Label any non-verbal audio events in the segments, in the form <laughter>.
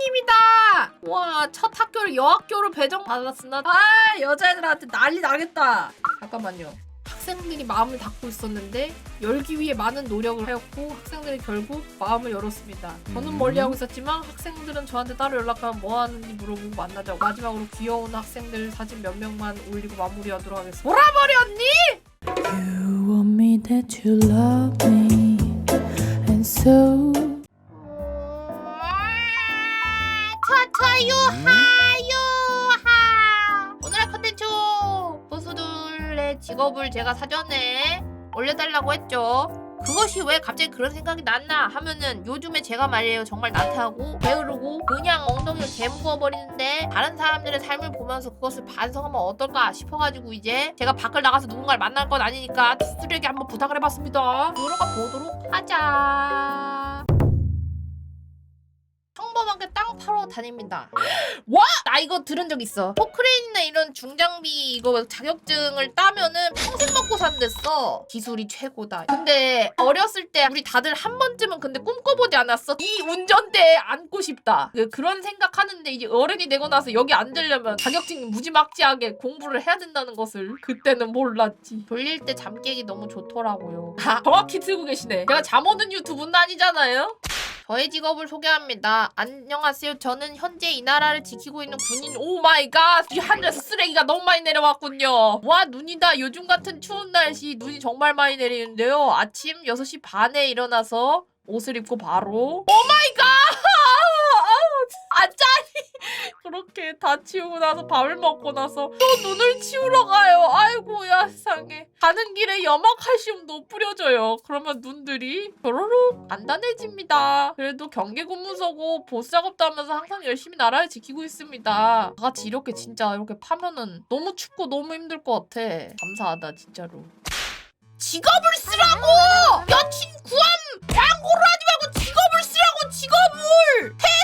선생님이다. 와, 첫 학교를 여학교로 배정 받았으나 아, 여자애들한테 난리 나겠다. 잠깐만요. 학생들이 마음을 닫고 있었는데 열기 위해 많은 노력을 하였고 학생들이 결국 마음을 열었습니다. 저는 음. 멀리하고 있었지만 학생들은 저한테 따로 연락하면 뭐 하는지 물어보고 만나자고 마지막으로 귀여운 학생들 사진 몇 명만 올리고 마무리하도록 하겠습니다. 몰아버렸니? You want me that you love me, and so 직업을 제가 사전에 올려달라고 했죠 그것이 왜 갑자기 그런 생각이 났나 하면은 요즘에 제가 말이에요 정말 나태하고 게으르고 그냥 엉덩이를 개무거 버리는데 다른 사람들의 삶을 보면서 그것을 반성하면 어떨까 싶어가지고 이제 제가 밖을 나가서 누군가를 만날 건 아니니까 투수들에게 한번 부탁을 해봤습니다 들어가 보도록 하자 평범하게 땅 파러 다닙니다. 와! 나 이거 들은 적 있어. 포크레인이나 이런 중장비 이거 자격증을 따면은 산댔어. 기술이 최고다. 근데 어렸을 때 우리 다들 한 번쯤은 근데 꿈꿔보지 않았어? 이 운전대에 앉고 싶다. 그- 그런 생각하는데 이제 어른이 되고 나서 여기 앉으려면 자격증 무지막지하게 공부를 해야 된다는 것을 그때는 몰랐지. 졸릴 때 잠 깨기 너무 좋더라고요. 아, 정확히 들고 계시네. 제가 잠 오는 유튜브는 아니잖아요. 저의 직업을 소개합니다. 안녕하세요. 저는 현재 이 나라를 지키고 있는 군인. 오 마이 갓! 이 하늘에서 쓰레기가 너무 많이 내려왔군요. 와, 눈이다. 요즘 같은 추운 날씨 눈이 정말 많이 내리는데요. 아침 6시 반에 일어나서 옷을 입고 바로 오 마이 갓! 아, 짜리! <laughs> 그렇게 다 치우고 나서 밥을 먹고 나서 또 눈을 치우러 가요. 아이고야 세상에. 가는 길에 염화칼슘도 뿌려줘요. 그러면 눈들이 뾰로록 단단해집니다. 그래도 경계 근무서고 보스 작업도 하면서 항상 열심히 나라를 지키고 있습니다. 다 같이 이렇게 진짜 이렇게 파면은 너무 춥고 너무 힘들 것 같아. 감사하다 진짜로. 직업을 쓰라고! 여친 구함 광고를 하지 말고 직업을 쓰라고 직업을! 해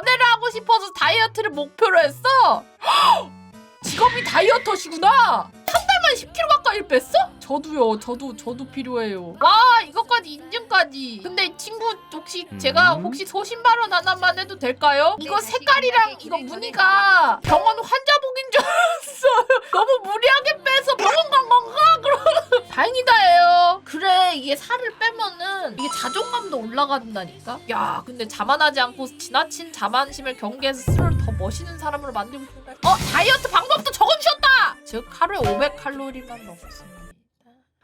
연애를 하고 싶어서 다이어트를 목표로 했어? 직업이 다이어터시구나. 한 달만 10kg 가까이 뺐어? 저도요. 저도 저도 필요해요. 와 이것까지 인증까지. 근데 이 친구 혹시 제가 음? 혹시 소신 발언 하나만 해도 될까요? 이거 색깔이랑 이거 무늬가 병원 환자복인 줄 알았어요. <laughs> 너무 무리하게 빼서 병원 간 건가? 다행이다예요. 그래 이게 살을 빼면은 이게 자존감도 올라간다니까. 야 근데 자만하지 않고 지나친 자만심을 경계해서 스스로를 더 멋있는 사람으로 만들고 싶다. 어 다이어트 방법도 적어주셨다. 즉 하루에 500칼로리만 먹습니다.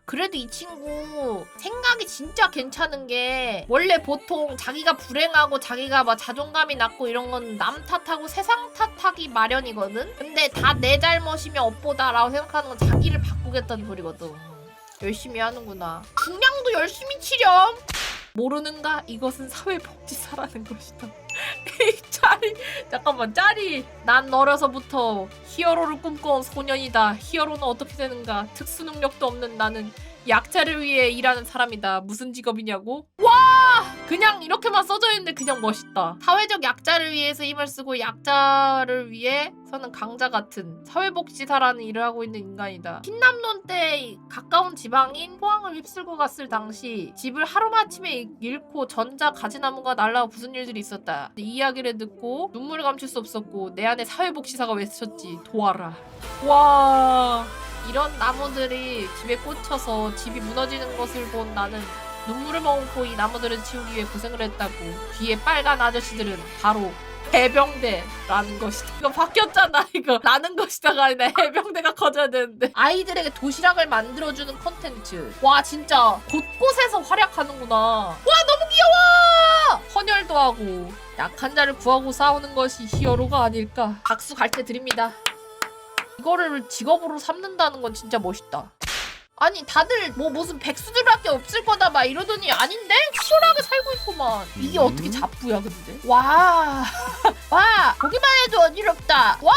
그래도 이 친구 생각이 진짜 괜찮은 게 원래 보통 자기가 불행하고 자기가 막 자존감이 낮고 이런 건 남 탓하고 세상 탓하기 마련이거든. 근데 다 내 잘못이면 업보다라고 생각하는 건 자기를 바꾸겠다는 소리거든. 열심히 하는구나. 중량도 열심히 치렴. 모르는가? 이것은 사회복지사라는 것이다. <laughs> 이 짤이 잠깐만 짤이 난 어려서부터 히어로를 꿈꿔온 소년이다. 히어로는 어떻게 되는가? 특수 능력도 없는 나는 약자를 위해 일하는 사람이다. 무슨 직업이냐고? 와! 그냥 이렇게만 써져 있는데 그냥 멋있다. 사회적 약자를 위해서 힘을 쓰고 약자를 위해 서는 강자 같은 사회복지사라는 일을 하고 있는 인간이다. 흰남노 때 가까운 지방인 포항을 휩쓸고 갔을 당시 집을 하루마침에 잃고 전자 가지나무가 날라와 무슨 일들이 있었다. 이 이야기를 듣고 눈물을 감출 수 없었고 내 안에 사회복지사가 외쳤지 도와라. 와 이런 나무들이 집에 꽂혀서 집이 무너지는 것을 본 나는 눈물을 머금고 이 나무들을 치우기 위해 고생을 했다고 뒤에 빨간 아저씨들은 바로 해병대라는 것이다. 이거 바뀌었잖아 이거. 라는 것이다가 아니라 해병대가 커져야 되는데. 아이들에게 도시락을 만들어주는 컨텐츠. 와 진짜. 곳곳에서 활약하는구나. 와 너무 귀여워! 헌혈도 하고 약한 자를 구하고 싸우는 것이 히어로가 아닐까. 박수 갈 때 드립니다. 이거를 직업으로 삼는다는 건 진짜 멋있다 아니 다들 뭐 무슨 백수들밖에 없을 거다 막 이러더니 아닌데? 치열하게 살고 있구만. 이게 음. 어떻게 잡부야 근데? 와. <laughs> 와 보기만 해도 어지럽다. 와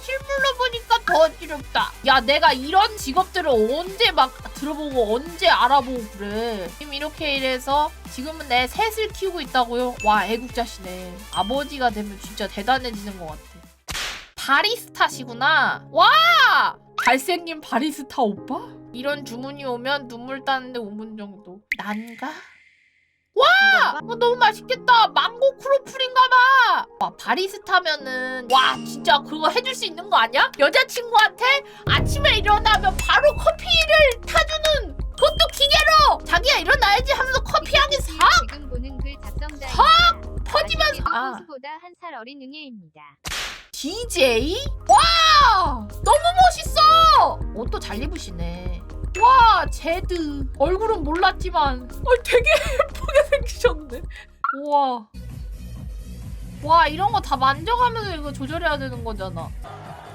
실물로 보니까 더 어지럽다. 야 내가 이런 직업들을 언제 막 들어보고 언제 알아보고 그래? 지금 이렇게 일해서 지금은 내 셋을 키우고 있다고요? 와 애국자시네. 아버지가 되면 진짜 대단해지는 것 같아. 바리스타시구나. 와! 잘생긴 바리스타 오빠? 이런 주문이 오면 눈물 따는데 5분 정도. 난가? 와! 어, 너무 맛있겠다. 망고 크로플인가 봐. 와 바리스타면은 와 진짜 그거 해줄 수 있는 거 아니야? 여자친구한테 아침에 일어나면 바로 커피를 타주는 그것도 기계로 자기야 일어나야지 하면서 커피 향이 싹 지금 보는 글 작성자입니다. 퍼지면서 아 보다 한 살 어린 응애입니다. DJ? 와! 너무! 옷도 잘 입으시네. 와, 제드. 얼굴은 몰랐지만, 어, 되게 <laughs> 예쁘게 생기셨네. 우와. 와, 이런 거 다 만져가면서 이거 조절해야 되는 거잖아.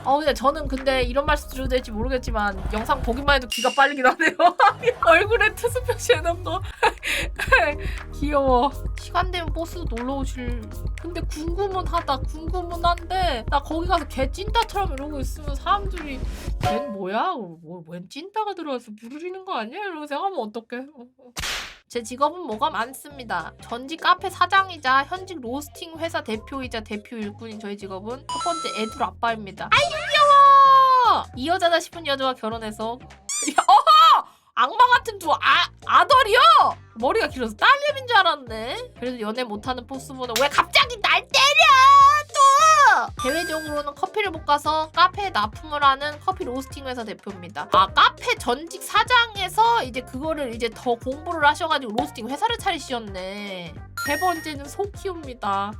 아, 근데 저는 근데 이런 말씀 드려도 될지 모르겠지만, 영상 보기만 해도 기가 빨리긴 하네요. <laughs> 얼굴에 투수 표시해놓은 거. <laughs> 귀여워. 시간 되면 버스 놀러 오실. 근데 궁금은 하다. 궁금은 한데 나 거기 가서 개 찐따처럼 이러고 있으면 사람들이 걘 뭐야? 뭐, 웬 찐따가 들어와서 부르리는 거 아니야? 이러고 생각하면 어떡해? 제 직업은 뭐가 많습니다. 전직 카페 사장이자 현직 로스팅 회사 대표이자 대표 일꾼인 저희 직업은 첫 번째 애들 아빠입니다. 아이 귀여워! 이 여자다 싶은 여자와 결혼해서 야, 어허! 악마 같은 두 아, 아들이요? 머리가 길어서 딸내미인 줄 알았네. 그래도 연애 못하는 포스보다 왜 갑자기 날 때려 또! 대외적으로는 커피를 못 가서 카페에 납품을 하는 커피 로스팅 회사 대표입니다. 아 카페 전직 사장에서 이제 그거를 이제 더 공부를 하셔가지고 로스팅 회사를 차리셨네. 세 번째는 소 키웁니다.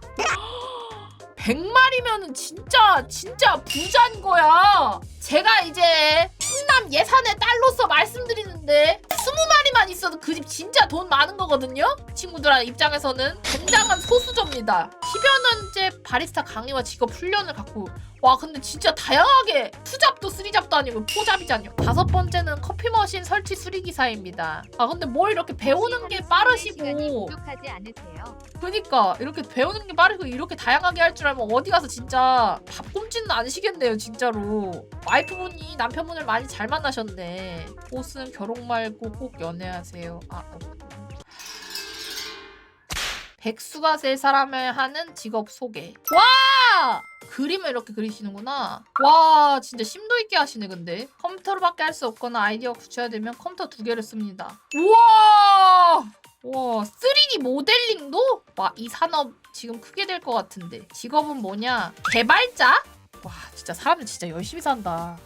100마리면은 <gasps> 진짜 진짜 부자인 거야. 제가 이제 충남 예산의 딸로서 말씀드리는데 집 진짜 돈 많은 거거든요. 친구들 입장에서는 굉장한 소수저입니다. 10여 년째 바리스타 강의와 직업 훈련을 갖고 와 근데 진짜 다양하게 투잡도 쓰리잡도 아니고 포잡이잖요. 다섯 번째는 커피 머신 설치 수리기사입니다. 아 근데 뭘 이렇게 배우는 게 빠르시고? 그니까 이렇게 배우는 게 빠르고 이렇게 다양하게 할 줄 알면 어디 가서 진짜 밥 굶지는 않으시겠네요 진짜로 와이프분이 남편분을 많이 잘 만나셨네 보스는 결혼 말고 꼭 연애하세요 아 어. 백수가 될 사람을 하는 직업 소개 와 그림을 이렇게 그리시는구나 와 진짜 심도 있게 하시네 근데 컴퓨터로밖에 할 수 없거나 아이디어 구체화 되면 컴퓨터 두 개를 씁니다 우와 와, 3D 모델링도? 와, 이 산업 지금 크게 될 것 같은데. 직업은 뭐냐? 개발자? 와, 진짜 사람들 진짜 열심히 산다.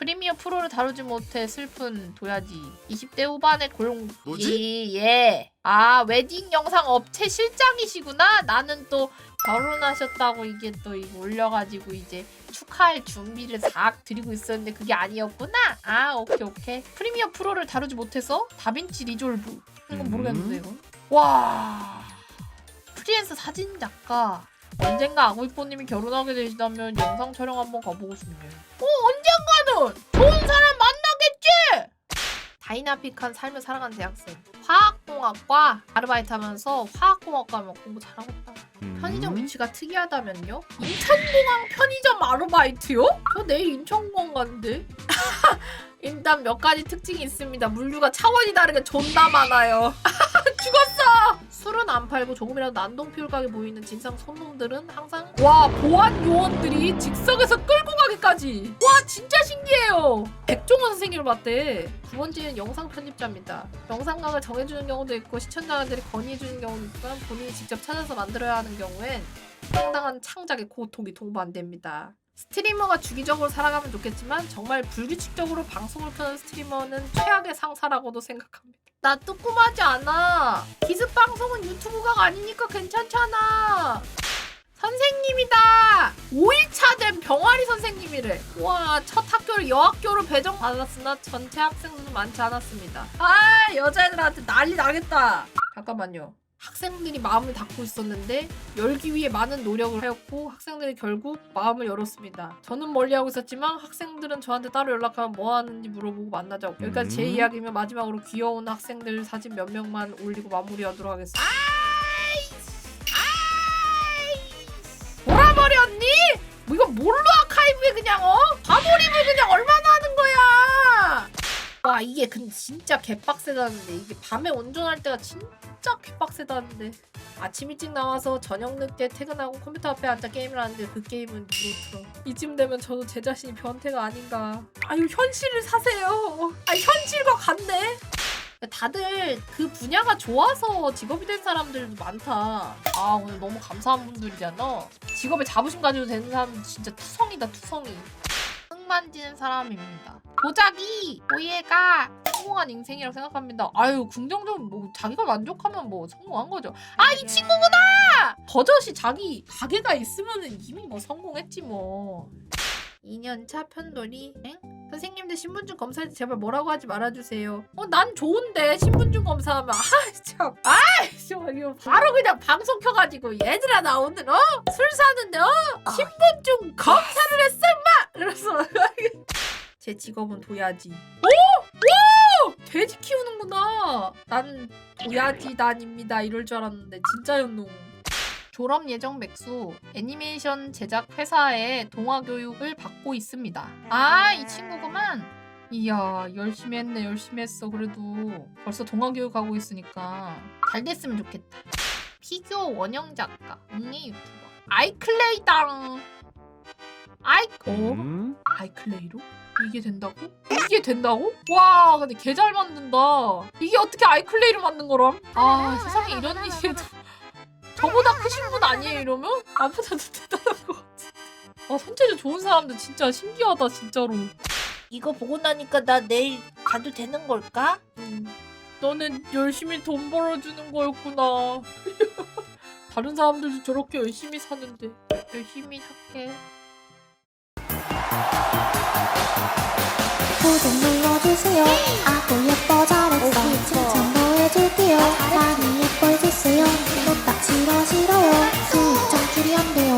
프리미어 프로를 다루지 못해 슬픈 도야지. 20대 후반의 고용. 뭐지? 예, 예. 아, 웨딩 영상 업체 실장이시구나. 나는 또 결혼하셨다고 이게 또 이거 올려가지고 이제 축하할 준비를 싹 드리고 있었는데 그게 아니었구나. 아, 오케이, 오케이. 프리미어 프로를 다루지 못해서 다빈치 리졸브. 이건 음. 모르겠는데, 이건. 와. 프리랜서 사진 작가. 언젠가 아구이뽀님이 결혼하게 되시다면 영상 촬영 한번 가보고 싶네요. 어, 언젠가는 좋은 사람 만나겠지! 다이나믹한 삶을 살아가는 대학생. 화학공학과 아르바이트 하면서 화학공학과 하면 공부 잘하겠다. 편의점 위치가 특이하다면요? 인천공항 편의점 아르바이트요? 저 내일 인천공항 가는데. <laughs> 일단 몇 가지 특징이 있습니다. 물류가 차원이 다르게 존나 많아요. <laughs> 술은 안 팔고 조금이라도 난동피울하게 보이는 진상 손놈들은 항상 와 보안 요원들이 즉석에서 끌고 가기까지. 와 진짜 신기해요. 백종원 선생님을 봤대. 두 번째는 영상 편집자입니다. 영상각을 정해주는 경우도 있고 시청자들이 건의해주는 경우도 있지만 본인이 직접 찾아서 만들어야 하는 경우엔 상당한 창작의 고통이 동반됩니다. 스트리머가 주기적으로 살아가면 좋겠지만 정말 불규칙적으로 방송을 켜는 스트리머는 최악의 상사라고도 생각합니다. 나 뜨끔하지 않아. 기습 방송은 유튜브가 아니니까 괜찮잖아. 선생님이다. 5일차 된 병아리 선생님이래. 와, 첫 학교를 여학교로 배정받았으나 전체 학생들은 많지 않았습니다. 아, 여자애들한테 난리 나겠다. 잠깐만요. 학생들이 마음을 닫고 있었는데 열기 위해 많은 노력을 하였고 학생들이 결국 마음을 열었습니다. 저는 멀리하고 있었지만 학생들은 저한테 따로 연락하면 뭐 하는지 물어보고 만나자고. 여기까지 제 음. 이야기면 마지막으로 귀여운 학생들 사진 몇 명만 올리고 마무리하도록 하겠습니다. 돌아버렸니? 뭐 이거 뭘로 아카이브에 그냥 어? 과몰입을 그냥 얼마 이게 근데 진짜 개빡세다는데 이게 밤에 운전할 때가 진짜 개빡세다는데 아침 일찍 나와서 저녁 늦게 퇴근하고 컴퓨터 앞에 앉아 게임을 하는데 그 게임은 누로 틀어 이쯤 되면 저도 제 자신이 변태가 아닌가 아유 현실을 사세요 아 현실과 같네 다들 그 분야가 좋아서 직업이 된 사람들도 많다. 아 오늘 너무 감사한 분들이잖아. 직업에 자부심 가지고 되는 사람 진짜 투성이다 투성이. 흙 만지는 사람입니다. 도자기 오예가 성공한 인생이라고 생각합니다. 아유 긍정적으로 뭐 자기가 만족하면 뭐 성공한 거죠. 아 이 친구구나. 버젓이 자기 가게가 있으면은 이미 뭐 성공했지 뭐. 2년차 편돌이 엥? 선생님들 신분증 검사할 때 제발 뭐라고 하지 말아주세요. 어, 난 좋은데 신분증 검사하면 아 참, 아 참, 이거 바로 그냥 방송 켜가지고 얘들아 나 오늘 어? 술 사는데 어? 신분증 검사를 했어 마. 그래서 제 직업은 도야지. 오! 오! 돼지 키우는구나. 난 도야지 단입니다 이럴 줄 알았는데 진짜였노. 졸업 예정 맥수 애니메이션 제작 회사에 동화 교육을 받고 있습니다. 아, 이 친구구만. 이야, 열심히 했네, 열심히 했어. 그래도 벌써 동화 교육 하고 있으니까 잘 됐으면 좋겠다. 피규어 원형 작가, 웅이 유튜버. 아이클레이당. 아이, 어? 아이클레이로? 이게 된다고? 이게 된다고? 와, 근데 개 잘 만든다. 이게 어떻게 아이클레이로 만든 거람? 아, 세상에 이런 일이도. <laughs> 저보다 크신 분 아니에요 이러면? 나보다도 대단한 것 같아. 아 손재주 좋은 사람들 진짜 신기하다 진짜로. 이거 보고 나니까 나 내일 가도 되는 걸까? 음, 너는 열심히 돈 벌어주는 거였구나. <laughs> 다른 사람들도 저렇게 열심히 사는데 열심히 살게. 구독 눌러주세요. 아구 예뻐 잘했어. 칭찬도 해줄게요. 많이 예뻐해주세요. 또딱 싫어 싫어요. 수입 창출이 안돼.